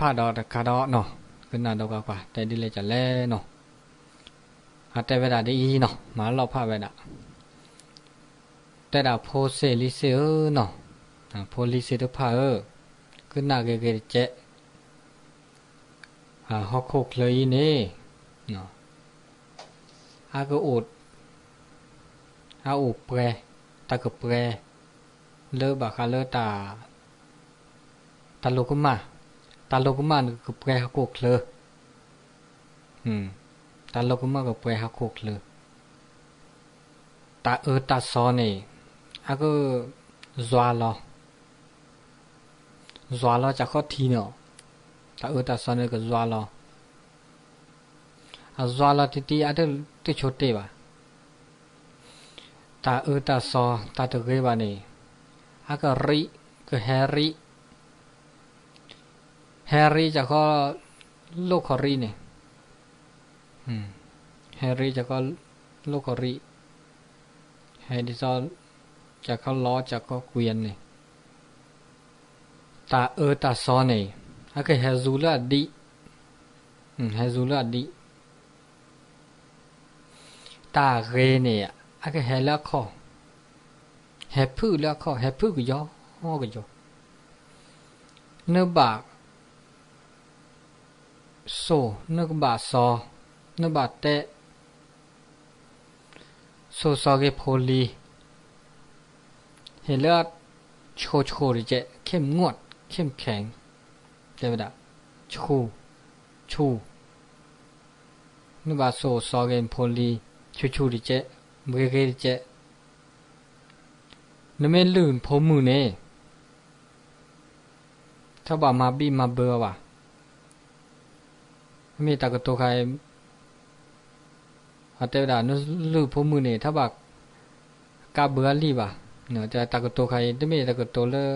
ตาแต่ผ้าดอกตะคาดอเนาะขึ้นหน้าดอกกว่าแต่ดิเลยจะแล่เนาะอาแต่เวลาได้อีเนาะมาเราผ้าเวลาแต่ดาโพเซลิเซอเนาะโพลิเซตผ้าเออขึ้นหน้าเกเกเจอ่าฮอกโคกเลยนี่เนาะอาก็อุดอาอุเปรตะกเปรเลอบาคาเลตาตาโลกุมา ตาโลกุมากับเปรหโกกเลยอืมตาโลกุมากับเปรหโกกเลยตาเออตาซอนี่อาก็จวาลอจวาลอจะข้อทีเนาะตาเออตาซอนี่ก็จวาลออาจวาลอที่ที่อาจจะที่ชดเตบ่าตาเออตาซอตาตะเกยบ่านี่อาก็ริก็แฮริ รี่แฮร์รี่จะก็ลูกคอรีเนี่ยอืมแฮร์รี่จะก็ลูกคอรีแฮร์รี่ซอจะเขาล้อจะก็เกวียน สูนึกบาสอนึกบาเตะสูสอเกโพลีเห็นเลือดโชโชดิเจเข้มงวด เข้มแข็งเจไมได้ชูชูนึกบาโซซอเกนโพลีชูชูดิเจมือเกดิเจนึกไม่ลื่นพมือเน่ถ้าบ่ามาบีมาเบอร์ว่ะ มีตากตัวใครอาเตวดานุลือพมือเนี่ยถ้าบักกาเบือรีบ่ะเนาะจะตากตัวใครที่มีตากตัวเลอ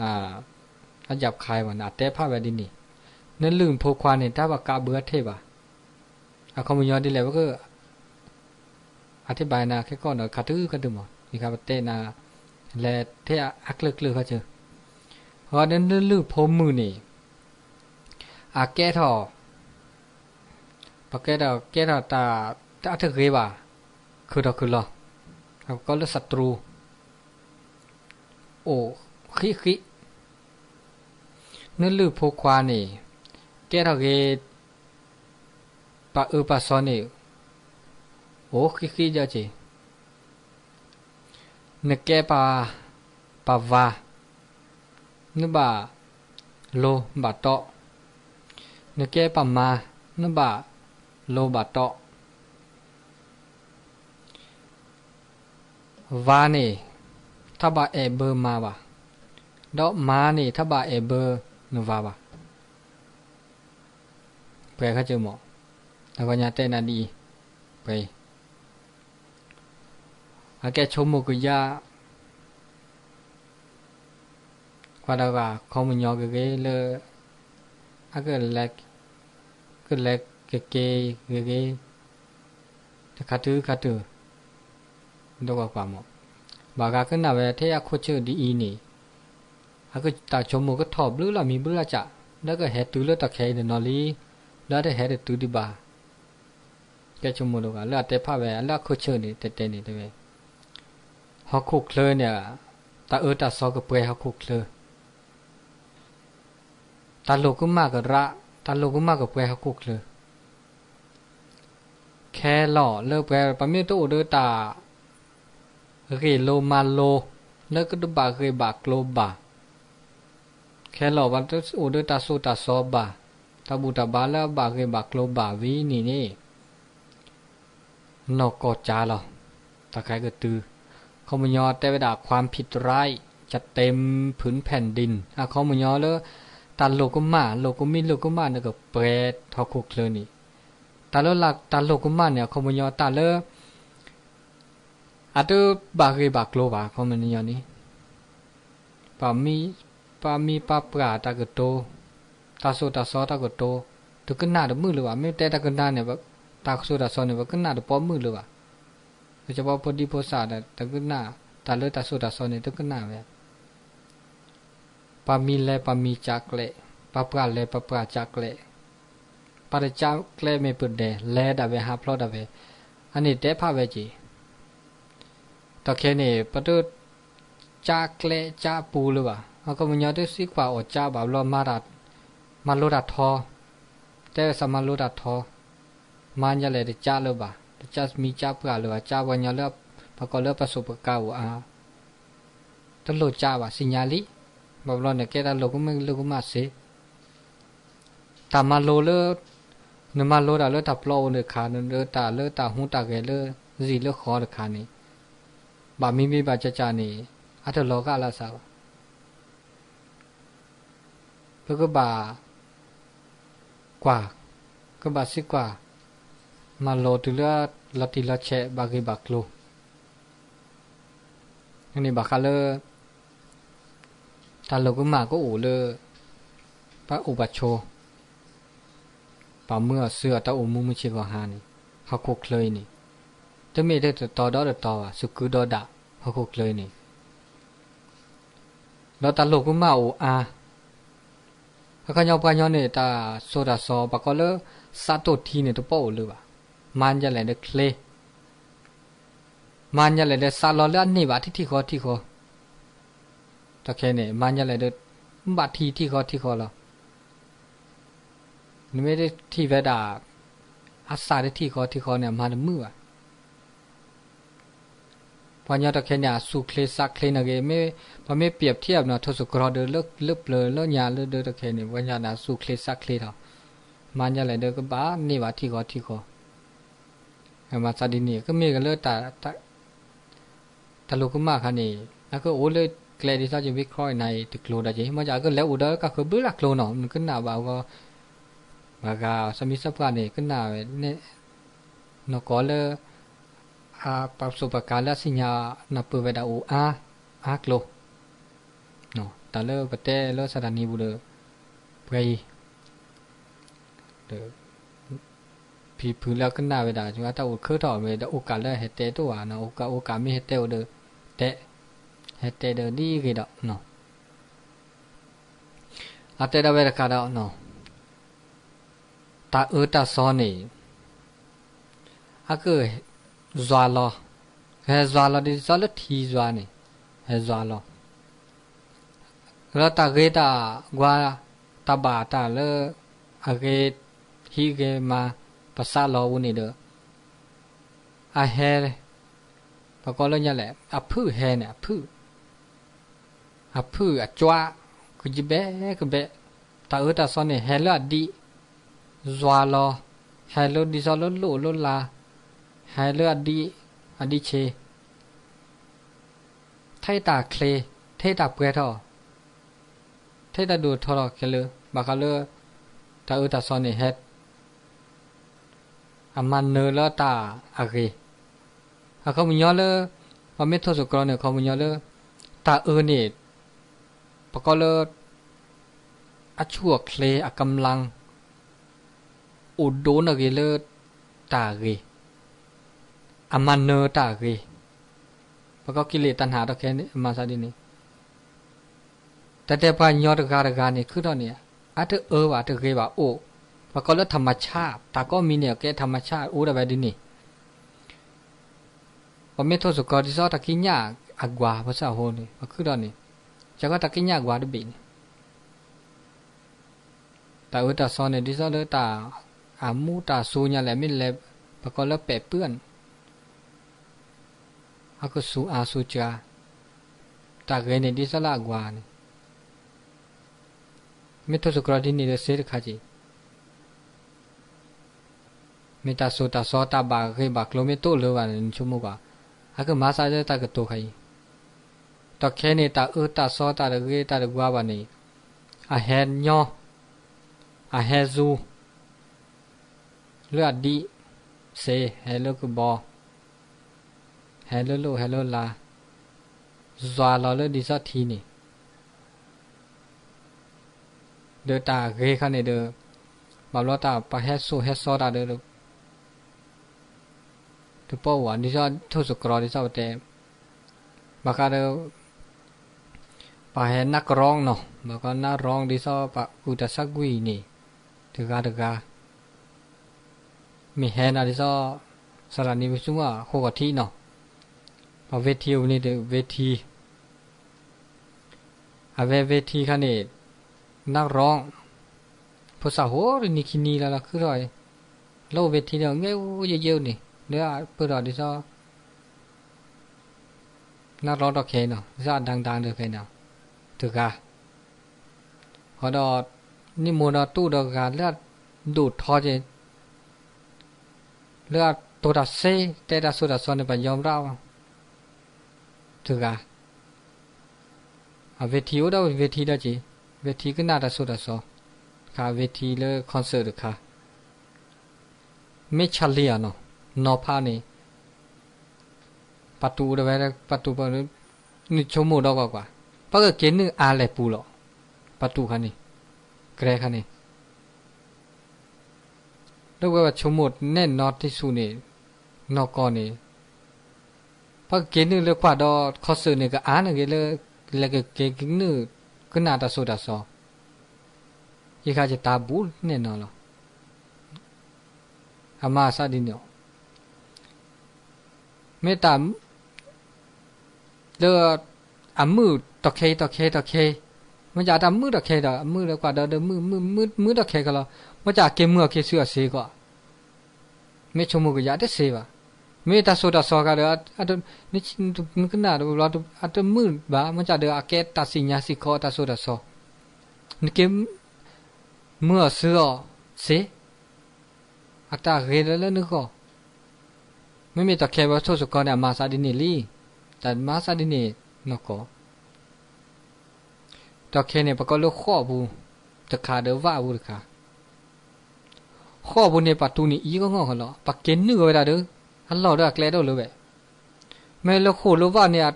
อ่าอาหยับคายวันอาเตผ้าแบบนี้นั่นลืมโพควานเนี่ยถ้าบักกาเบือเทบ่ะอาคอมยอนดีแล้วก็อธิบายนาแค่ก้อนเนาะคาทื้อกันดูหมะนี่ครับเตนาและเทอักเลือกเลือกเขาเจอเพราะนั้นลืมพมือนี่อาแก้ทอ พอแกเราแกดราตาตาเธอเคว่าคือเราคือเราเราก็เลือศัตรู โอ้ขี้ขี้นึกนลือโพควานี่แกเราเกปะเออปะซอนี่โอ้คิคิเจ้าจีนึกแกปะปะวานึกบ่าโลบ่าโตนึกแกปะมานึกบ่า lô bà trọ. Và nè thà bà e bơ mà bà. Đó mà nè thà bà e bơ nó và bà. Về khá chơi mỏ nó vào nhà tên là đi về à cái chỗ một cái gia qua đó cả, không nhỏ cái cái lơ à cái lệch cái lệch เกเกเกเกคัตุคัตุดอกกว่าหมอบากาขึ้นน่ะเวเทียโคชื่อดีอีนี่อาก็ตาชมก็ทอบลือละมีเบื่อจะแล้วก็แหตุเลือตะแคเดนนอลีแล้วได้แหตุตุดีบาแกชมดกเลือแต่ผ้าแวแล้วโคชื่อนี่เตเตนี่เตเยฮักคุกเคลเนี่ยตาเออตาซอก็เปรย์ฮักคุกเคลตาโลกุมากกระตาโลกุมากกระเปรย์ฮักคุกเคล ล่อเลิกไปปะมีตัวเดอตาเรโลมาโลเลิกก็ดบาเรบากโลบาแค่หล่อวันตัวอุดอตาโซตาซอบาตาบูตาบาแล้วบาเรบากโลบาวีนี่นี่นอกกอจาหรอตาใครก็ตือขมยอแต่เวลาความผิดร้ายจะเต็มผืนแผ่นดินอะขมยอแล้วตันโลกุมาโลกุมิโลกุมาเนี่ยก็เปรตทอคุกเลยนี่ ตาแล้วหลักตันโลกุมาเนี่ยขมยอตาแล้วอาตุบากเรบากโลบาขมยอนี่ปามีปามีปาปราตากโตตาโซตาซอตากโตตุกนาดมือหรือว่าไม่แต่ตากนาเนี่ยว่าตาโซตาซอเนี่ยว่าก็นาดปอมือหรือว่าโดยเฉพาะพอดีโพสาดตะกึหน้าตาเลตาสุตาซอนี่ยตะกึหน้าแบบปามีแลปามีจักเลปะปะเลปะปะจักเลปะจักเล ပါရချောက်ကလဲမေပုတ်တယ်လဲတာပဲဟာဖလော့တာပဲအနိတဲဖပဲကြည်တော့ခဲနေပတုကြာကလဲကြာပူလို့ပါအကမညာတဲ့စိကွာအကြာပါလို့မာတာမလို့တာထောတဲဆမလို့တာထောမာညာလေကြာလို့ပါကြာမီကြာပကလို့ကြာဝညာလို့ပကောလို့ပစုပကဝအာတလို့ကြာပါစညာလီဘဘလို့နေကဲတာလောကမလောကမစေတာမလို့လို့ นมาโลดาเลตาปลอเนคาเนเลตาเลตาหุตาเกเลซีเลขอดคานี่บามีมีบาจจานี่อัตโลกาลาสาวเพื่อก็บากว่าก็บาสิกว่า มาโลตุเลลติลาเชบากิบักโลอันนี้บาคาเลตาโลก็มาก็อูเลปะอุบัติโช ป่าเมื่อเสือตาอุมุมุชิกหานี่เขาคุกเลยนี่จะไม่ได้ต่อดอต่อสุกุดอดะเขาคุกเลยนี่แล้วตาโลก็มาอูอาเขาเขาปะญอเนี่ยตาโซดาซอปะก็เลซาโตทีเนี่ยตัวป้อเลยว่ะมันจะแลเดเคลมันจะแลเดซาลอเล นี่ไม่ได้ที่แวดาอัสซาได้ที่คอที่คอเนี่ยมาดมือพอยอดตะเคียนเนี่สุเคลสักเคลนอะไรไม่พอไม่เปรียบเทียบเนาะทศกรเดินเลิกเลิบเลยเลิกยาเลือดตะเคียนเนี่ยวันยานาสุเคลสักเคลเถามันยาอะไรเดินก็บ้านี่ว่าที่คอที่คอมาซาดินีก็มีกันเลิกแต่ตะลุกุมากค่ะนี่แล้วก็โอ้เลยเกลดิซาจะวิเคราะห์ในตึกโลดาจิมาจากก็แล้วอุดรก็คือบื้อลักโลเนาะมันขึ้นหน้าบ่าวก็ มากがสมิสปานี่ก็น่าเนี่นกอเลอาปัสบการละสิญานับเวดาอูอาอาโลเนาตาเลประเทศเลสถานีบุเรไปเดอผีพื้นแล้วก็น่าเวดาจังว่าถ้าอุเคยถอดเวดาโอกาสแล้เฮเตตัวนะโอกาโอกาไม่เฮเตอเดอเตเฮเตเดดีกี่ดอกเนาอาเตดาเวดาคาดอกนอ ตาเออตาซอนี่อะก็ဇွာလောဟဲဇွာလောဒီဇောလထီဇွာနေဟဲဇွာလောရတာဂေတာဂွာတဘာတာလေအဂေဟီဂေမာပစလောဝနေဒအဟဲပကောလညက်လေအဖုဟဲနေအဖုအဖုအကြွားကကြပဲကပဲတာအတာစောနေဟဲလာဒီ doa lo hai lô đi do lốt lụ lốt là hai lô đi à đi chê thay tả kle thay tả quê thọ thay tả đùa thọ cái lơ bà cá lơ ta ư ta son này hết à mà nơ lơ tả à gì à không nhớ lơ mà biết thôi rồi con này không nhớ lơ ta ư nè bà cá lơ à chua kle à cầm lăng 오도나게르 따게 아만너 따게 baka kile tanha to khe ni ma sa di ni. Tate pa nyo to ga ga ni khu to ni a to o ba to ge ba o. Ba ko lo thama cha ta ko mi ni ke thama cha o da ba đi nè. ba me tho so ko di so ta ki nya a gwa ba sa ho ni ba khu to nè, cha ko ta ki nya gwa de bi ni. Ta o ta so ni di so lo ta ว่าโอปะก็แล้วธรรมชาติตาก็มีเนี่ยแกธรรมชาติโอ้ได้ไปดินี่ปะเมโทสุกอดิซอตะกิญาอากวาภาษาโหนี่คือตอนนี้จะก็ตะกิญาอกวาดบินี่ตาอุตาซอนเนี่ยดิซอเลตาอามูตาสูญาแหลมิเลป เลือดดีเซเฮลโลกบอเฮลโลโลเฮลโลลาจวาเราเลือดดีสักทีนี่เดือตาเกยขันเดือบาลตาปะเฮสูเฮสโซดาเดือทุปวันดิฉันทุสกรอดิฉันแต่บากาเดือปะเฮนักร้องเนาะบากานักร้องดิฉันปะกูจะสักวี่นี่ถือกาถือกา ဂေခနေဒေဘာလောတာပဟက်ဆူဟက်ဆောတာဒေတပေါ်ဝါဒီစထုစကရောဒီစတဲ့ဘာကာဒေပဟက်နကရောင်းနော် မကနာရောင်းဒီစောပဥတစကွီနေတကားတကားမိဟဲနာဒီစောစရနီဝစုမဟောကတီနော်ဘဝတီဦးနေတဲ့ဝတီအဝဲဝတီခနဲ့နာရောင်းဖစဟောနီခီနီလာလာခရောလောဝတီတော့ငဲဦးရရုံနေလေပရဒီစောနာရောတော့ခဲနော်ဇာဒန်ဒန်တော့ခဲနော်တကားဟောတော့နိမောတော့တူတော့ကလက်ဒုထောခြင်း เลือดตัวดัสเซแต่ดัสสุดัสซอนในปัญยอมเราถือกาเวทีโอดาเวทีดาจีเวทีก็น่าดัสสุดัสซอคาเวทีเลคอนเสิร์ตค่ะไม่ชัลเลียเนาะนอพานี่ประตูเดไว้ประตูปนี่ชมโมดอกกว่าปะก็เกณฑ์นึงอาแลปูหรอประตูคันนี่แกรคันนี่ တော့ကချုံမတ်နဲ့နော်တိစုနေနော်ကောနေပကကင်းနလေကွာတော့ခောဆနေကအာနကေလေလေကကေကင်းနကနာတာဆိုတာဆောရေခါချတာဘူးနဲ့နော်လောအမစဒီနော်မေတ္တာလေအမှုတခဲတခဲတခဲ มันจะทำมือตะเคเดมืดตะกว่าเดิมมือมืดมืดมือตะเคกันละมันจะเกมือเกเสือเสกว่าไม่ชมูกยาได้เสีวะไม่ตาโซดาสอกันเด้ออัตนี่นี่ขึ้นหน้าเราอัตมืดบ้ามันจะเดออาเกตตาสินยาสิคอตาโซดาสอนี่เกเมื่อเสือเสอัตาเรลแล้วนึกก็ไม่มีตะเคว่าโซสกอเนี่ยมาซาดินีลีแต่มาซาดินีนก็ တခဲနေပကလခောဘူးတခါတော့ဝဘူးတခါခေါ်ဘူးနေပါတူနီဤကောငေါခလောပကင်းနုဝဲတာဒအလောတော့ကလဲတော့လို့ပဲမဲလခိုလိုပါနေအ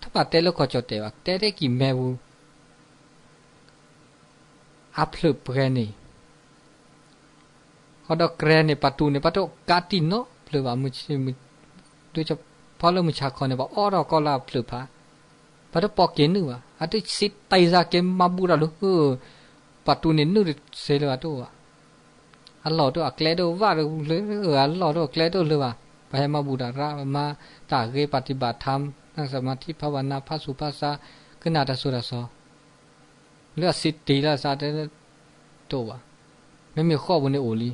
ထပ်တဲလခေါ်ချတ်တယ်ပါတဲတဲ့ကီမဲဘူးအပလပရနေဟောတော့ကရနေပါတူနေပါတော့ကာတီနော်ပလပါမချီမတို့ချဖော်လို့မချခေါ်နေပါအော်တော့ကောလာပလပါ pada pokin nu atu sit taiza ke mabura lu hu patu ni nu se วะ atu Allah to akle do wa lu le Allah to akle do le wa พระมาบูดารามาตาเกปฏิบัติธรรมนั่งสมาธิภาวนาพระสุภาษาขึ้นนาตสุระสอเลือดสิติละซาเตตวะไม่มีข้อบนในโอลี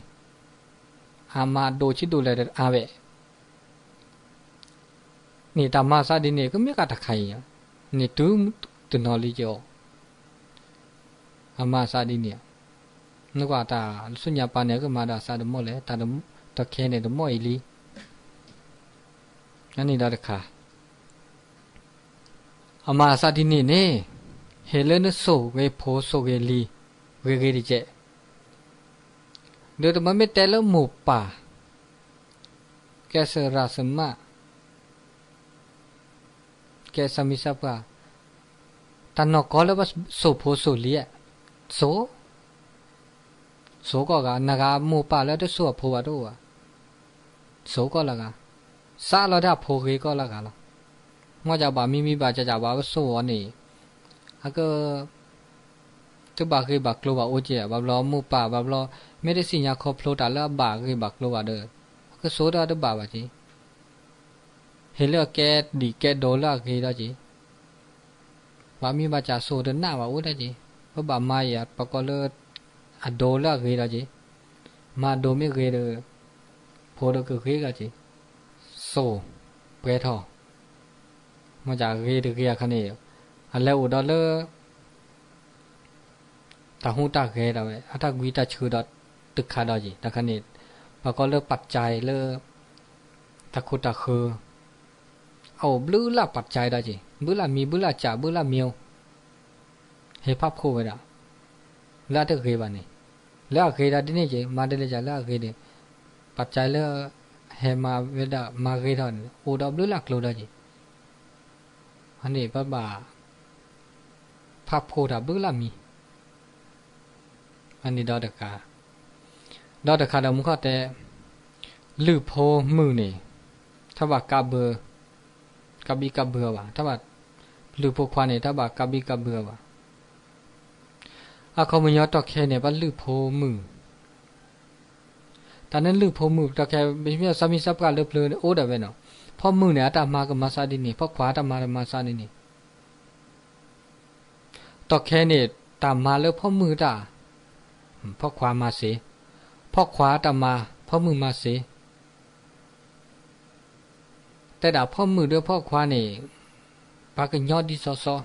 อามาโดชิดูเลอาเวนี่ตามมาซาดินเนก็ไม่กาตะไคร่ နေတုတနော်လေးကျော်အမစာဒီနီနကွာတာဆုညာပါနေကမာတာစာဒမောလေတာဒတခဲနေဒမောအီလီနနီဒါတခါအမစာဒီနီနေဟေလနဆိုဝေဖိုးဆိုဂေလီဝေဂေဒီကျဒေတမမေတဲလမူပါကဲဆရာစမတ် แกสมิสับกาตันนกก็ลว่าสุโพสุเลียโซโซก็กะนกามูปาแล้วได้สวดโพวาดูวสู้ก็ละกะซาเราได้โพเกก็ละกะละงอจะบามีมีบาจะจะบาว่าสวันนี้แล้วก็จะวบาคือบากลัวโอเจบาบลอมูป่าบาบลอไม่ได้สิญญาครบโลตาแล้วบาคือบากลัวเด้อก็โซดาตัวบาบาจี he le ke di ke do la ke da ji ba mi ba cha so de na ba u da ji ba ba ma ya pa ko le a do la ke da ji ma do mi ke de pho de ke ke ga ji so pe tho ma ja ke de ke kha ne a le u da le ta hu ta ke da we a ta gui ta chu da tuk kha da ji ta kha ne แล้วก็เลิกปัจจัยเลิกตะคุตะคือ เอาบลูอละปัจจัยได้จีบื้อละมีบื้อละจ่าบื้อละเมียวเฮพับโคไปละละเด็กเคยบ้านนี่ละเคยได้ที่นี่จีมาได้เลยจ่าละเคยเนี่ปัจจัยละเฮมาเวดามาเคยได้โอดับบื้อละกลัวได้จีอันนี้ป้าบ่าพับโคดับบื้อละมีอันนี้ดอดกาดอดกาเดามุขแต่ลืบโพมือนี่ถ้าว่ากาเบอร์ กบีกับเบือว่ะถ้าบัดหรือพวกควานเนี่ยถ้าบัดกบีกับเบือว่ะอาเขามยอตอแคเนี่ยว่าลือโพมือตอนนั้นลือโพมือตอแคไม่ใช่สามีสับการเลือเพลินโอ้เดเวเนาะพ่อมือเนี่ยตามมากับมาซาดินี่พ่อขวาตามากับมาซาดินี่ตอแคเนี่ยตามมาแล้วพ่อมือตาพ่อขวามาเสพ่อขวาตามมาพ่อมือมาเส แต่ดาพ่อมือด้วยพ่อควานี่ปากันยอดดีซอซอ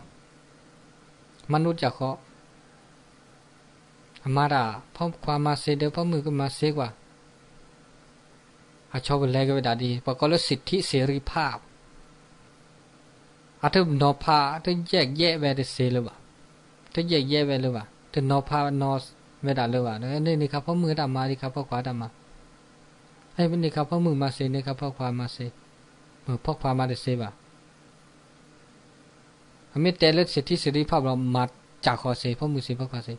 มนุษย์จะเขาอมาดาพ่อความมาเซเดพ่อมือก็มาเซกว่าอาชอบอะไรก็ไปดาดีปกติสิทธิเสรีภาพอาถ้านอพาถ้าแยกแยะไปได้เซหรือเปล่าถ้าแยกแยะไปหรือเปล่าถ้านอพานอเวดาหรือเปล่านี่นี่ครับพ่อมือดามาดีครับพ่อขวาดามาไอ้เป็นนี่ครับพ่อมือมาเซนี่ครับพ่อความาเซ มาเซဖောက်ခွာမတဲ့ဆေးပါအမေတဲလက်စစ်တီစရီဖောက်တော့မကြာခေါ်ဆေးဖောက်မှုဆေးဖောက်ခွာဆေး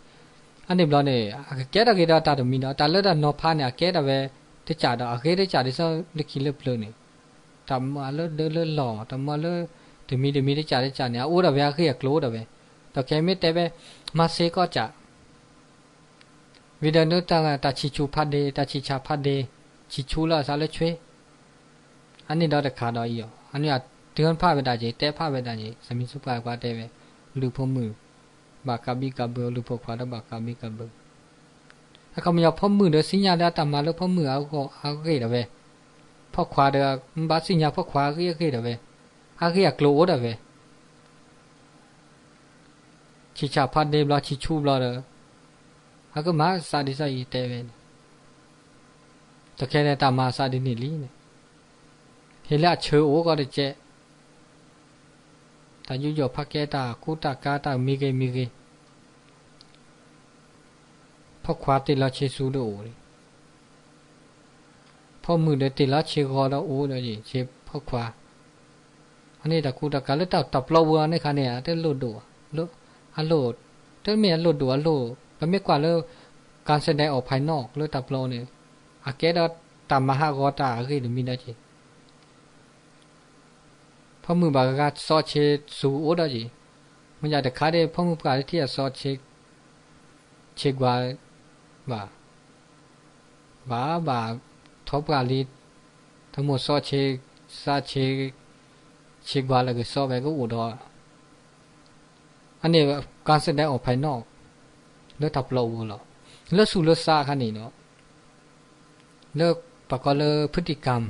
အနေဘလောနေကဲတကေတာတာတမီနော်တာလက်တာနော်ဖာနေကဲတပဲတကြတော့အခေတကြဒီစောလခိလပလို့နေတမလလလလောတမလတမီတမီတကြတဲ့ကြနေအိုးတော့ဗျာခေကကလိုးတော့ပဲတော့ကဲမေတဲပဲမဆေးကောကြဝိဒနုတတာချီချူဖတ်တယ်တချီချာဖတ်တယ်ချီချူလာစားလဲချွေး အနေတော့တခါတော့ဤရောအနေကဒီကန်ဖပဲတာကြီးတဲဖပဲတာကြီးဇမီစုပါကွာတဲပဲလူဖို့မှုဘာကဘီကဘလူဖို့ခွာတော့ဘာကဘီကဘအကမရဖို့မှုတဲ့စညာလာတမလို့ဖို့မှုအောက်ကိုအောက်ခဲ့တယ်ပဲဖောက်ခွာတဲ့ဘာစညာဖောက်ခွာခဲ့ခဲ့တယ်ပဲအားခဲ့ကလို့တော့ပဲချီချဖတ်နေဘလားချီချူဘလားတော့အကမစာဒီစာရေးတဲပဲတကယ်တမ်းတမစာဒီနေလီနဲ့ เฮล่าเชอโอ้ก็ได้เจแต่ยุอยพักแกตาคูตากาตามีเกมีเกพ่อควาติลาเชซูโดเลยพ่อมือเดติลาเชกอลาโอ้เลยเชพ่อควาอันนี้ตะคูตากาเล้วตับตับเราวัวในคันเนี่ยเต้นโลดดัวโลฮัลโหลดเต้นเมียโลดดัวโลแล้ไม่กว่าแล้วการแสดงออกภายนอกแล้วตับเราเนี่ยอาเกดตามมาฮากอตาอะไรหรือมีอะไริง พ่อมือบากาซอเชสูโอดาจีมันอยากจะขาได้พ่อมือบากาที่จะซอเชเชกว่าบ่าบ่าบ่าทบกาลีทั้งหมดซอเชซาเชเชกว่าแล้วก็ซอไปก็อุดออันนี้การแสดงออกภายนอกเลือกทับเราเหรอเลือกสูเลือกซาคันนี้เนาะเลือกประกอบเลือกพฤติกรรม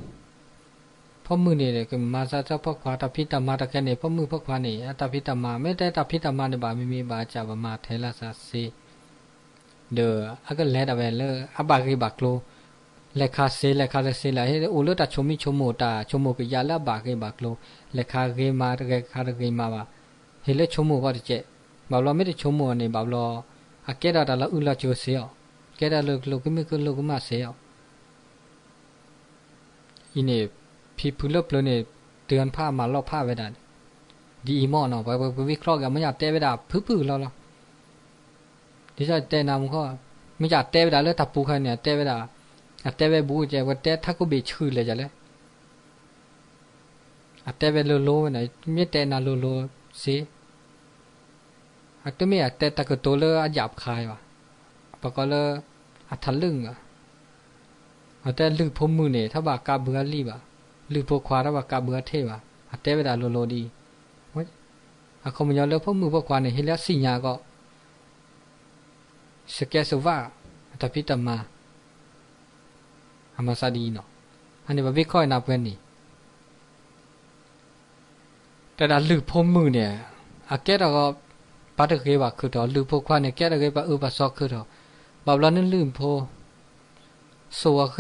พ่อมือนี่เลยคือมาซาเจ้าพ่อขวาตาพิตามาตะแกนี่พ่อมือพ่อขวานี่ตาพิตามาไม่ได้ตาพิตามาในบาไม่มีบาจาบมาเทลาซาซีเดอร์อะก็แลดเวเลออะบากิบากโลเลคาเซเลคาเซลาเฮอุลตาชมิชโมตาชโมกิยาละบากิบากโลเลคาเกมาเลคาเกมาบาเฮเลชโมบาเจบาลอไม่ได้ชมโมนี่บาลออะเกดาดาลาอุลาโจเซียวเกดาลโลกโลกไมิกโลกมาเซียวอินเน พี่พื้นเลิบเลเนี่ยเตือนผ้ามาลอกผ้าไว้ได้ดีมอเนาะไปไปวิเคราะห์กันไม่อยากเตะไปด่าพื้นๆเราเราที่จะเตะนำก็ไม่อยากเตะไปด่าเลยตับปูใครเนี่ยเตะไปด่าอัเตะไปบูเจว่าเตะถ้ากูบีชื่อเลยจ้ะเลยเตะไปโลโลไเนี่ยไม่เตะนาโลโลสิอัตเตะไม่อัตเตะตะกุดโตเลยอัหยาบคายว่ะประกอบเลออัทะลึ่งอะอัตเตะลึกพมมือเนี่ยถ้าบากกาเบือรีบอะ အတဲဝဒလိုလိုဒီဝဲအခုမညလောဖို့မှုဖို့ခွာနေဟိလစိညာก็สแกสวะตะพิตมาอามาซาดีเนาะอันนี้บ่วิเคราะห์นับเว้นนี่แต่ดาลือพมมือเนี่ยอาแกดก็ปัดเกว่าคือดอลือพควาเนี่ยแกดเกว่าอุปสอกคือดอบ่บลนั้นลืมโพโซวะเก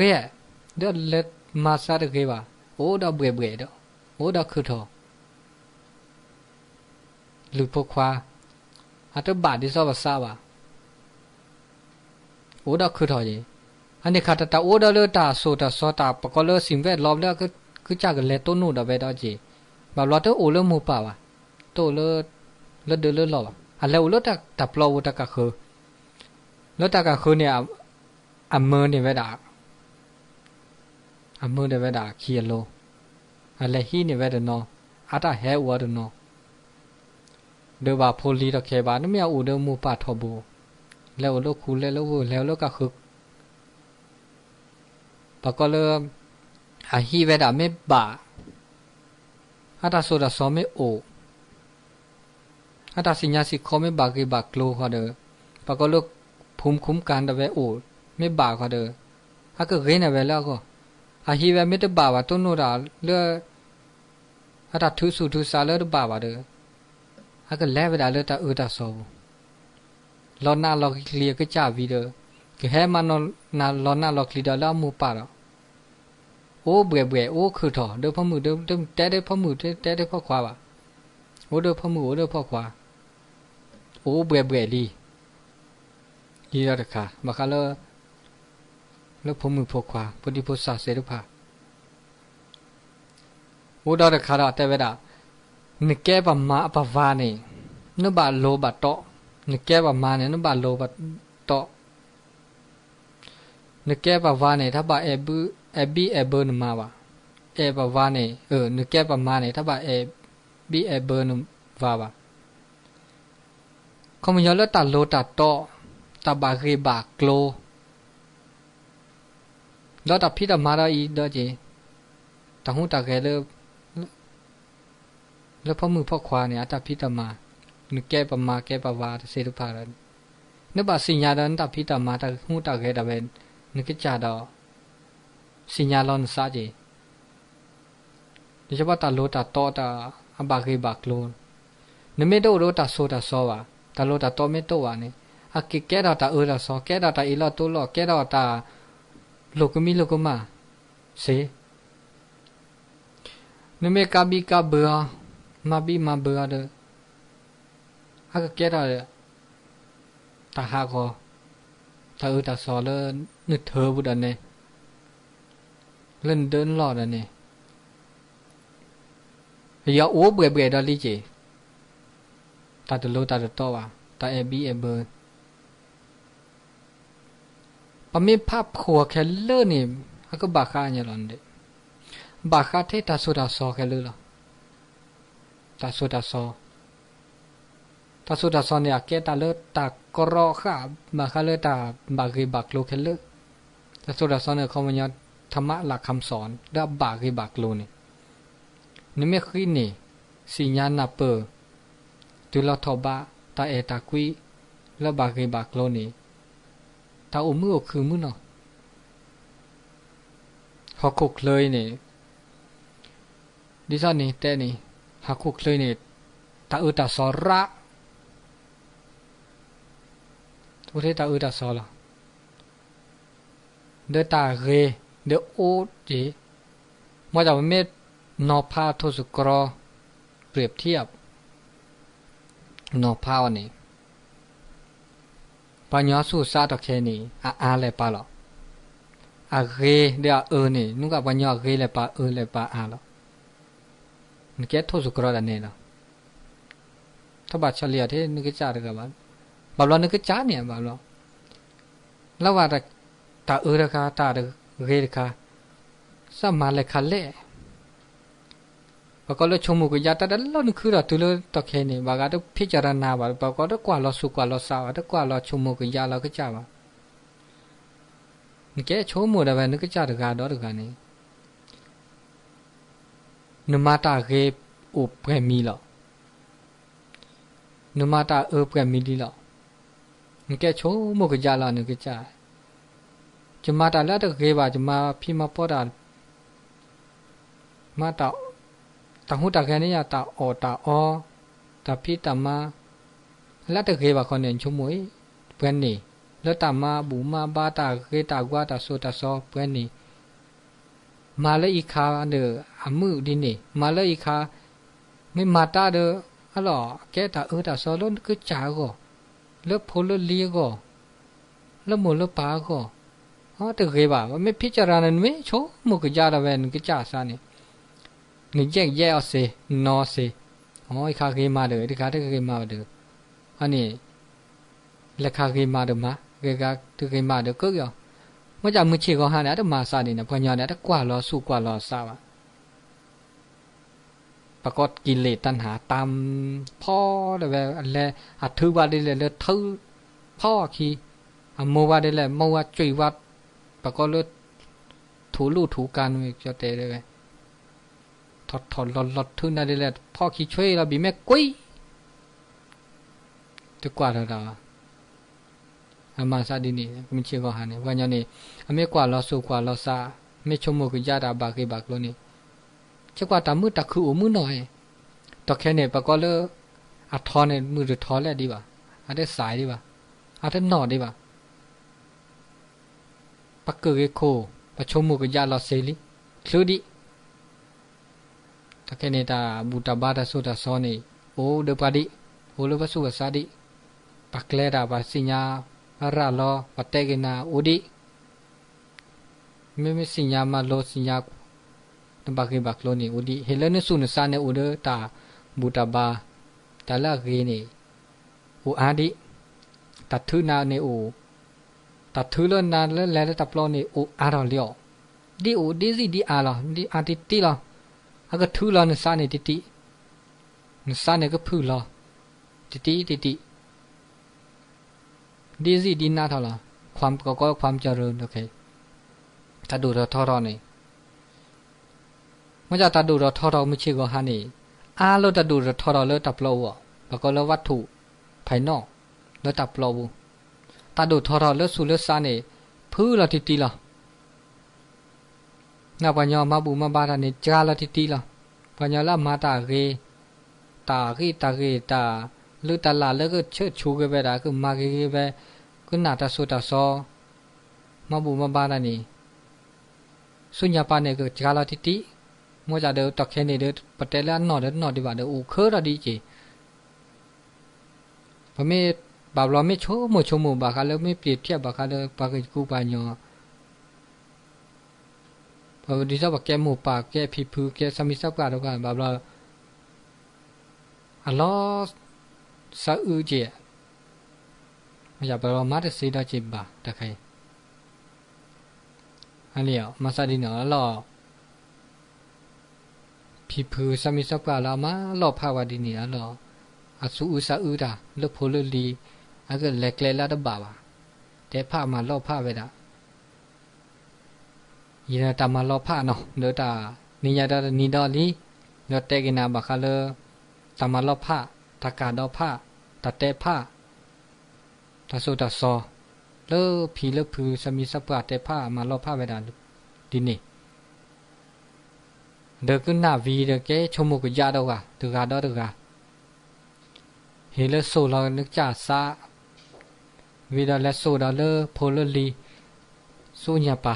เดเลมาซาดเกว่า โอ้ดอกเบื่อเบื่อดอกโอ้ดอกคือทอหรือพวกควาอาจจะบาดที่ซอบซาบะโอ้ดอกคือทอจีอันนี้ขาดตาโอ้ดอกเลตาโซตาซอตาปกเลสิ่งแวดล้อมแล้วก็คือจากกันแลต้นนู่นดอกไปดอกจีแบบเราต้องโอ้เลมูป่าวะโตเลเลเดเลหลออันแ ล้วเลตาตับเราตะกะคือเลตะกะคือเนี่ยอเมอเนี่ยเวดาအမှုတဲ့ဝဒခီလောအလဟီနေဝဒနောအတာဟဲဝဒနော เดบาโพลีตะเคบานไม่เอาอุดมูปาทอบูแล้วโลคูแล้วแล้วแ အဟိဝမေတ္တပါဝတုနုရာလေအတာသူစုသူစာလေပါပါလေအကလဲဝဒါလေတာဥတာဆောလောနာလောကလီကကြပြီးတော့ကဟဲမနောနာလောနာလောကလီတလာမူပါတော့အိုးဘွယ်ဘွယ်အိုးခုထော်ဒုဖမှုဒုတဲတဲ့ဖမှုတဲတဲ့ဖောက်ခွာပါဟိုဒုဖမှုဟိုဒုဖောက်ခွာအိုးဘွယ်ဘွယ်လီဒီရတခါမခါလော แล้วผมมือพกขวาพุทธิพุทธาเสรุภาอุดรคาราแต่เวลานึกแก้บมาปะวานี่นบาโลบาโตนึกแก้บมาเนี่ยนบาโลบาโตนึกแก้ปวานี่ถ้าบาเอบือเอบีเอเบอร์นมาวะเอปวานี่เออนึกแก้ปมาเนี่ยถ้าบาเอบีเอเบอร์นวาวะเขมยอแล้วตัดโลตัดโตตาบบาเกบากโล แล้ตับพี่ตมาราอีเด้อเจต่หูตาแกเลิกแล้วพ่อมือพ่อควาเนี่ยตับพี่ตมานึกแก้ปมาแก้ปวาเสดุภารันนบาสิญญาดันตับพี่ตมาตาหูตาแกตะเวนนึกจ่าดอสิญญาลอนซาเจดิฉบับตาโลตาตอตาอบาเกบากโลนเมโดโรตาโซตาซอวาตาโลตาตอเมโตวาเนี่ยอากิแก้ดาตาเออตาซอแก้ดาตาอีลอตุลอแก้ดาตา lokmi lokoma se nume kabi kabra mabi mabra de aga kera de ta ha ko ta u ta so le nu thơ bu da ne lên đơn lọ da ne ya o bre bre da li je ta de lo ta de to wa ta e bi e bre ปมีภาพขัวแค่เลื่อนี่ฮักบาคาเนี่ยหลอนเดบาคาเทตาสุดาซอแค่เลือตาสุดาซอตาสุดาซอนเนี่ยเกตาเลือตากรอค่ะมาคาเลือตาบากีบักโลเคเลตาสุดาซอนเนี่ยเขามันยธรรมะหลักคำสอนดับบากีบักโลนี่นี่ไม่คิดนี่สิญาณเปอร์ตุลทบะตาเอตากุยแล้วบากีบักโลนี่ ตาอุมือคือมือเนาะฮอกคุกเลยเนี่ดิฉันนี่แต่นี่ฮักคุกเลยเนี่ตาอุตาสอระทุเรตาอุตาซอละเดตาเรเดโอจีมาจากเม็ดนอพาทสุกรอเปรียบเทียบนอพาวนนี้ ปัญญาสูสาตกเคนี่อาอาเลยปะหออาเกเดียเออนี่นุกับปัญญาเกเลยปะเออเลยปะอาหรอนึกแค่ทุสุกรอดันเนี่ยนรอถ้าบาดเฉลี่ยที่นึกจ่าเด็กบบ้านบาลอนึกจ่าเนี่ยบาลอแล้วว่าแต่ตาเออเด็กตาเด็กเกเด็กสมาเลคันเล่ ဘကလချုံမကရတာတလောနခုရတူလတခဲနေဘာကတော့ဖိကြရနာပါဘကတော့ကွာလောစုကွာလောစာတော့ကွာလောချုံမကရလောကကြပါနကဲချုံမတယ်ပဲနကကြတကတော့တကနေနမတာရေဥပရမီလောနမတာဥပရမီဒီလောငကဲချုံမကကြလာနကကြကျမတာလက်တကေပါကျမဖိမပေါ်တာမတာ ตหูตะแคนิยตาโอตาออตาพี่ตามาแล้ะตะเคบาคนเนนชมวยเพื่อนนี่แล้วตามาบูมาบาตาเคตากว่าตาโซตาซอเพื่อนนี่มาเลยอีคาเดออามือดินนี่มาเลยอีคาไม่มาตาเดออะหล่อแกตาเออตาซอล้นก็จ๋าก็เลิกพลเลิกเลียก็เลิกหมดเลิกปาก็อ๋อตะเคบาไม่พิจารณาไม่โชมุกยาระเวนก็จ่าซานี่ ဖိချရာနမေချိုမကကြရပဲကကြစားနေငကြက်ရဲအစေနော်စေဟောခါခေးမာတယ်ဒီခါတခေးမာတယ်ဟာနေလက်ခါခေးမာတယ်မှာကေကတခေးမာတယ်ကုတ်ရောမကြမချေကောဟာနေတမစားနေနဖွညာနေတကွာလောစုကွာလောစားပါ ปรากฏกิเลสตัณหาตามพ่อเลยแบบอะไรอัดถือว่าได้เลยเลยถือพ่อคีอ่ะโมว่าได้เลยโมว่าจุยว่าปรากฏเลยถูลู่ถูการไปจะเตะเลย ถอดถอดหลอดหลอดทุนอะไรเลยพ่อขี้ช่วยเราบีแม่กุ้ยจะกว่าเราเราอามาซาดีนี่มันเชื่อก็หันเนี่ยวันนี้อเมกว่าเราสู้กว่าเราซาไม่ชมมือกับญาติบากีบากโลนี่จะกว่าตามือตะคืออุ้มือหน่อยต่อแค่เนี่ยปะก็เลยอัดทอเนี่ยมือหรือทอแล้วดีป่ะอันได้สายดีป่ะอันได้หนอดีป่ะปักเกอร์โคปะชมมือกับญาเราเซลิคลือดี တခဲနေတာဘူတဘာဒဆိုတာစောနေအိုဒပဒီဟိုလဘဆုဝစာဒီပကလဲတာပါစညာရလောပတေကနာဥဒီမေမေစညာမလောစညာတဘကေဘကလောနေဥဒီဟေလနဆုနစာနေဥဒတာဘူတဘာတလကေနေဥအာဒီတထုနာနေဥတထုလနာလဲလဲတပလောနေဥအာရောလျောဒီဥဒီစီဒီအာလောဒီအာတီတီလော อากทุลอนสาเนติตินสาเนก็พูลอติติติติดีสิดีน่าเท่าละความก็ก็ความเจริญโอเคถ้าดูเราทอรอนี่มื่อจะตัดดูเราทอเราไม่เชื่อก็ฮันนี่อาเราตัดดูเราทอเราเลิกตับเราอะแล้ก็เลิวัตถุภายนอกเลิกตับเราตัดดูทอเราเลิกสูเลิกซานี่พื้นเราติติละ နာပညာမဘူမဘာရနေကြာလာတီတီလာပညာလာမာတာကေတာကေတာကေတာလူတလာလကချေချူကေပဲတာကမာကေကေပဲကုနာတဆုတဆောမဘူမဘာရနေสุญญาปาเนี่ยก็จาลาติติมัวจะเดตอกแค่นี่เดปะเตละนอเดนอดิบาเดอูเคอระดีจีพะเมบาบลอเมโชโมโชโมบาคาเลเมเปรียบเทียบบาคาเลปากกูปาญอဘာ ဒီစားပါကဲမို့ပါကဲဖီဖူကဲစမီစပ်ကတော့ကဘာဘလာအလောစာဦးကြီးမရပါတော့မတ်စေးတော့ချစ်ပါတခိုင်အလျောမဆာဒီနော်လောဖီဖူစမီစပ်ကလာမလောဖာဝဒီနီအလောအဆူဦးစာဦးတာလဖိုလလီအကလက်ကလေလာတော့ပါပါတဲ့ဖာမလောဖာပဲတာ ยีนตามาลอพะเนาะเดตานิยาดานีดอลีเดเตกินาบัคาเลตามาลอพะตากาดอพะตาเตพะตาสุตาซอเลพีเลพือสมีสัพปะเตพะมาลอพะเวดาดินี่เดกุนาวีเดเกชมุกยาดอกะตุกาดอตุกาเฮเลโซลอนึกจาซาวีดาเลโซดาเลโพลลีสุญญาปา